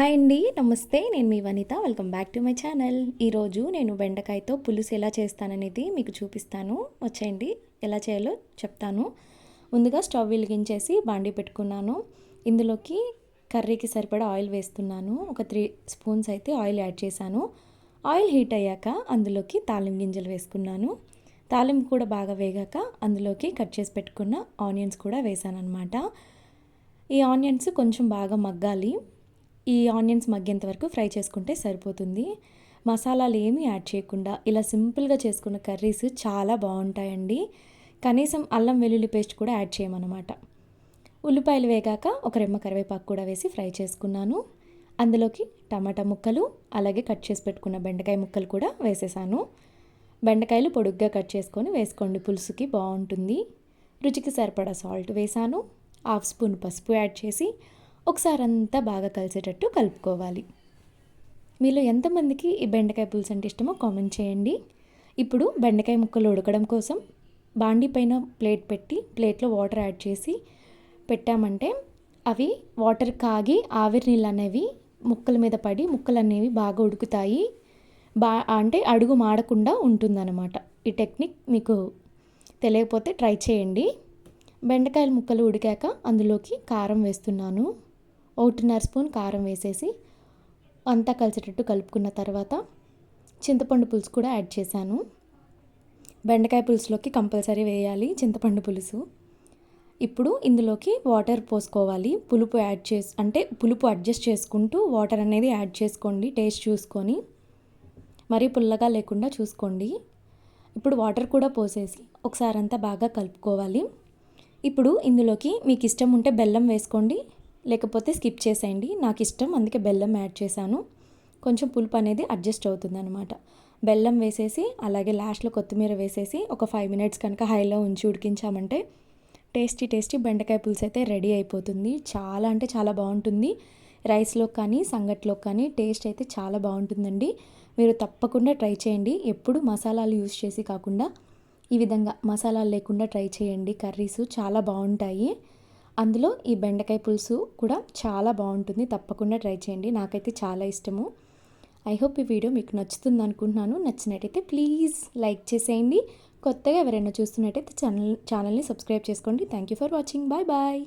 Hi అండి నమస్తే. నేను మీ Vanitha. Welcome back to my channel ఈరోజు నేను బెండకాయతో పులుసు ఎలా చేస్తాననేది మీకు చూపిస్తాను. వచ్చేయండి ఎలా చేయాలో చెప్తాను. ముందుగా స్టవ్ వెలిగించేసి బాండి పెట్టుకున్నాను. ఇందులోకి కర్రీకి సరిపడా ఆయిల్ వేస్తున్నాను. ఒక త్రీ స్పూన్స్ అయితే ఆయిల్ యాడ్ చేశాను. ఆయిల్ హీట్ అయ్యాక అందులోకి తాలిం గింజలు వేసుకున్నాను. తాలింపు కూడా బాగా వేగాక అందులోకి కట్ చేసి పెట్టుకున్న ఆనియన్స్ కూడా వేసాను అనమాట ఈ ఆనియన్స్ కొంచెం బాగా మగ్గాలి. ఈ ఆనియన్స్ మగ్గేంత వరకు ఫ్రై చేసుకుంటే సరిపోతుంది. మసాలాలు ఏమీ యాడ్ చేయకుండా ఇలా సింపుల్గా చేసుకున్న కర్రీస్ చాలా బాగుంటాయండి. కనీసం అల్లం వెల్లుల్లి పేస్ట్ కూడా యాడ్ చేయమన్నమాట. ఉల్లిపాయలు వేగాక ఒక రెమ్మ కరివేపాకు కూడా వేసి ఫ్రై చేసుకున్నాను. అందులోకి టమాటా ముక్కలు అలాగే కట్ చేసి పెట్టుకున్న బెండకాయ ముక్కలు కూడా వేసేసాను. బెండకాయలు పొడుగ్గా కట్ చేసుకొని వేసుకోండి పులుసుకి బాగుంటుంది. రుచికి సరిపడా సాల్ట్ వేసాను. హాఫ్ స్పూన్ పసుపు యాడ్ చేసి ఒకసారి అంతా బాగా కలిసేటట్టు కలుపుకోవాలి. మీలో ఎంతమందికి ఈ బెండకాయ పులుసు అంటే ఇష్టమో కామెంట్ చేయండి. ఇప్పుడు బెండకాయ ముక్కలు ఉడకడం కోసం బాండీ పైన ప్లేట్ పెట్టి ప్లేట్లో వాటర్ యాడ్ చేసి పెట్టామంటే అవి వాటర్ కాగి ఆవిరి నీళ్ళు అనేవి ముక్కల మీద పడి ముక్కలు అనేవి బాగా ఉడుకుతాయి. బా అంటే అడుగు మాడకుండా ఉంటుందన్నమాట. ఈ టెక్నిక్ మీకు తెలియకపోతే ట్రై చేయండి. బెండకాయల ముక్కలు ఉడికాక అందులోకి కారం వేస్తున్నాను. ఒకటిన్నర స్పూన్ కారం వేసేసి అంతా కలిసేటట్టు కలుపుకున్న తర్వాత చింతపండు పులుసు కూడా యాడ్ చేశాను. బెండకాయ పులుసులోకి కంపల్సరీ వేయాలి చింతపండు పులుసు. ఇప్పుడు ఇందులోకి వాటర్ పోసుకోవాలి. పులుపు యాడ్ చేసి అంటే పులుపు అడ్జస్ట్ చేసుకుంటూ వాటర్ అనేది యాడ్ చేసుకోండి టేస్ట్ చూసుకొని. మరీ పుల్లగా లేకుండా చూసుకోండి. ఇప్పుడు వాటర్ కూడా పోసేసి ఒకసారి అంతా బాగా కలుపుకోవాలి. ఇప్పుడు ఇందులోకి మీకు ఇష్టం ఉంటే బెల్లం వేసుకోండి లేకపోతే స్కిప్ చేసేయండి. నాకు ఇష్టం అందుకే బెల్లం యాడ్ చేశాను. కొంచెం పులుపు అనేది అడ్జస్ట్ అవుతుందన్నమాట. బెల్లం వేసేసి అలాగే లాస్ట్లో కొత్తిమీర వేసేసి ఒక ఫైవ్ మినిట్స్ కనుక హైలో ఉంచి ఉడికించామంటే టేస్టీ టేస్టీ బెండకాయ పులుసు అయితే రెడీ అయిపోతుంది. చాలా అంటే చాలా బాగుంటుంది. రైస్లో కానీ సంగట్లో కానీ టేస్ట్ అయితే చాలా బాగుంటుందండి. మీరు తప్పకుండా ట్రై చేయండి. ఎప్పుడు మసాలాలు యూస్ చేసి కాకుండా ఈ విధంగా మసాలాలు లేకుండా ట్రై చేయండి. కర్రీస్ చాలా బాగుంటాయి. అందులో ఈ బెండకాయ పులుసు కూడా చాలా బాగుంటుంది. తప్పకుండా ట్రై చేయండి. నాకైతే చాలా ఇష్టము. ఐ హోప్ ఈ వీడియో మీకు నచ్చుతుంది అనుకుంటున్నాను. నచ్చినట్టయితే ప్లీజ్ లైక్ చేసేయండి. కొత్తగా ఎవరైనా చూస్తున్నట్టయితే ఛానల్ ఛానల్ని సబ్స్క్రైబ్ చేసుకోండి. Thank you for watching bye bye